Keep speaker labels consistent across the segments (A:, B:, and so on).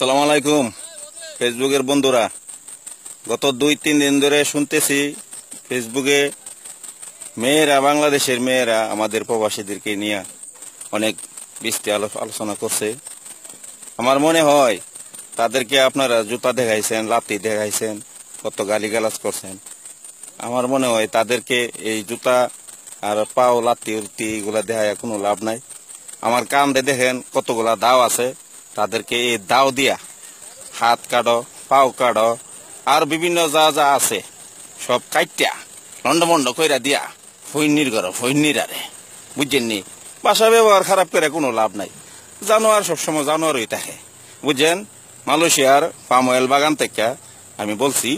A: আসসালামু আলাইকুম, ফেসবুকের বন্ধুরা। গত দুই, তিন দিন ধরে শুনতেছি, ফেসবুকে মেয়েরা, বাংলাদেশের মেয়েরা আমাদের প্রবাসীদেরকে নিয়ে অনেক বৃষ্টি আলোচনা করছে। আমার মনে হয় তাদেরকে আপনারা জুতা দেখাইছেন লাতি দেখাইছেন, কত গালিগালাজ করছেন। আমার মনে হয় তাদেরকে এই জুতা আর পাও লাতি উর্তি এগুলা দেখায় কোনো লাভ নাই। আমার কান্দে দেখেন কতগুলা দাও আছে। তাদেরকে এই দাও দিয়া হাত কাটো, পাও কাটো, আর বিভিন্ন যা যা আছে, সব কাইটা লন্ডমন্ড কইরা দিয়া ফৈনির ঘর ফৈনির আরে বুঝছেন নি? বাসা ব্যবহার খারাপ করে কোনো লাভ নাই। জানোয়ার সবসময় জানোয়ারই থাকে। বুঝছেন? মালয়েশিয়ার পাম অয়েল বাগান থেকে আমি বলছি,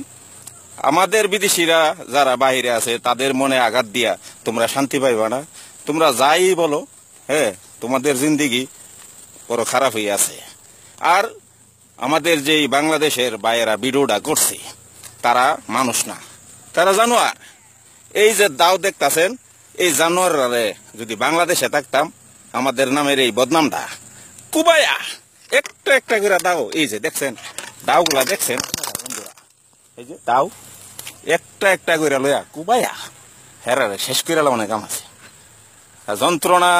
A: আমাদের বিদেশিরা যারা বাহিরে আছে, তাদের মনে আঘাত দিয়া তোমরা শান্তি পাইবা না। তোমরা যাই বলো হ্যাঁ তোমাদের জিন্দিগি বড় খারাপ হয়ে আছে। আর আমাদের যেই বাংলাদেশের বাইরা ভিডিওটা করছে, তারা মানুষ না। তারা জানোয়ার। এই যে দাও দেখতাছেন, এই জানোয়ারে যদি বাংলাদেশে থাকতাম, আমাদের নামের এই বদনামটা, কুবায়া, একটা একটা করে দাও। এই যে দেখছেন, দাওগুলা দেখছেন? এই যে দাও, একটা একটা করে লয়া, কুবায়া, হেরারে শেষ করে অনেক কাম আছে। যন্ত্রণা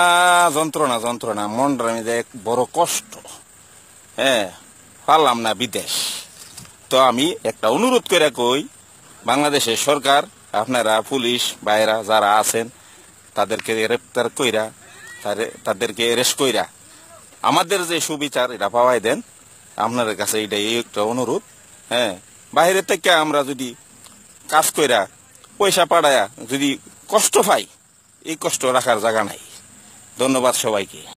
A: যন্ত্রণা যন্ত্রণা মনটার মধ্যে এক বড় কষ্ট। হ্যাঁ পারলাম না বিদেশ। তো আমি একটা অনুরোধ করে কই, বাংলাদেশের সরকার, আপনারা, পুলিশ, বাইরা যারা আছেন, তাদেরকে গ্রেপ্তার কইরা তাদেরকে অ্যারেস্ট কইরা, আমাদের যে সুবিচার এটা পাওয়াই দেন। আপনাদের কাছে এটা এই একটা অনুরোধ। হ্যাঁ বাইরে থেকে আমরা যদি কাজ কইরা, পয়সা পাড়ায়া যদি কষ্ট পাই এই কষ্ট রাখার জায়গা নাই। ধন্যবাদ সবাইকে।